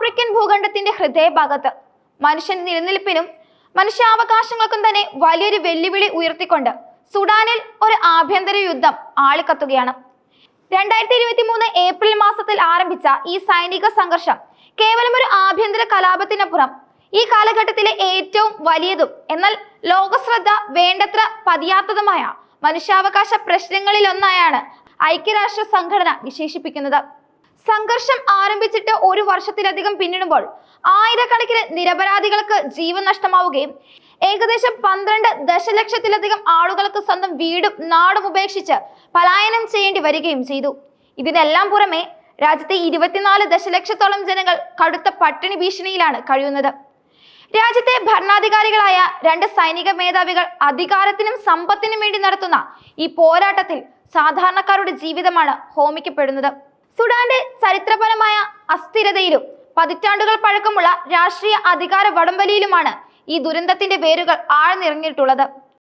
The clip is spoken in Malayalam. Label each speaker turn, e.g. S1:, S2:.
S1: ആഫ്രിക്കൻ ഭൂഖണ്ഡത്തിന്റെ ഹൃദയഭാഗത്ത്. മനുഷ്യൻ നിലനിൽപ്പിനും മനുഷ്യാവകാശങ്ങൾക്കും തന്നെ വലിയൊരു വെല്ലുവിളി ഉയർത്തിക്കൊണ്ട് സുഡാനിൽ ഒരു ആഭ്യന്തര യുദ്ധം ആളിക്കത്തുകയാണ്. രണ്ടായിരത്തി ഇരുപത്തി മൂന്ന് ഏപ്രിൽ മാസത്തിൽ ആരംഭിച്ച ഈ സൈനിക സംഘർഷം കേവലം ഒരു ആഭ്യന്തര കലാപത്തിനപ്പുറം ഈ കാലഘട്ടത്തിലെ ഏറ്റവും വലിയതും എന്നാൽ ലോകശ്രദ്ധ വേണ്ടത്ര പതിയാത്തതുമായ മനുഷ്യാവകാശ പ്രശ്നങ്ങളിലൊന്നായാണ് ഐക്യരാഷ്ട്ര സംഘടന വിശേഷിപ്പിക്കുന്നത്. സംഘർഷം ആരംഭിച്ചിട്ട് ഒരു വർഷത്തിലധികം പിന്നിടുമ്പോൾ ആയിരക്കണക്കിന് നിരപരാധികൾക്ക് ജീവൻ നഷ്ടമാവുകയും ഏകദേശം പന്ത്രണ്ട് ദശലക്ഷത്തിലധികം ആളുകൾക്ക് സ്വന്തം വീടും നാടും ഉപേക്ഷിച്ച് പലായനം ചെയ്യേണ്ടി വരികയും ചെയ്തു. ഇതിനെല്ലാം പുറമെ രാജ്യത്തെ ഇരുപത്തിനാല് ദശലക്ഷത്തോളം ജനങ്ങൾ കടുത്ത പട്ടിണി ഭീഷണിയിലാണ് കഴിയുന്നത്. രാജ്യത്തെ ഭരണാധികാരികളായ രണ്ട് സൈനിക മേധാവികൾ അധികാരത്തിനും സമ്പത്തിനും വേണ്ടി നടത്തുന്ന ഈ പോരാട്ടത്തിൽ സാധാരണക്കാരുടെ ജീവിതമാണ് ഹോമിക്കപ്പെടുന്നത്. സുഡാന്റെ ചരിത്രപരമായ അസ്ഥിരതയിലും പതിറ്റാണ്ടുകൾ പഴക്കമുള്ള രാഷ്ട്രീയ അധികാര വടംവലിയിലുമാണ് ഈ ദുരന്തത്തിന്റെ വേരുകൾ ആഴ്ന്നിറങ്ങിയിട്ടുള്ളത്.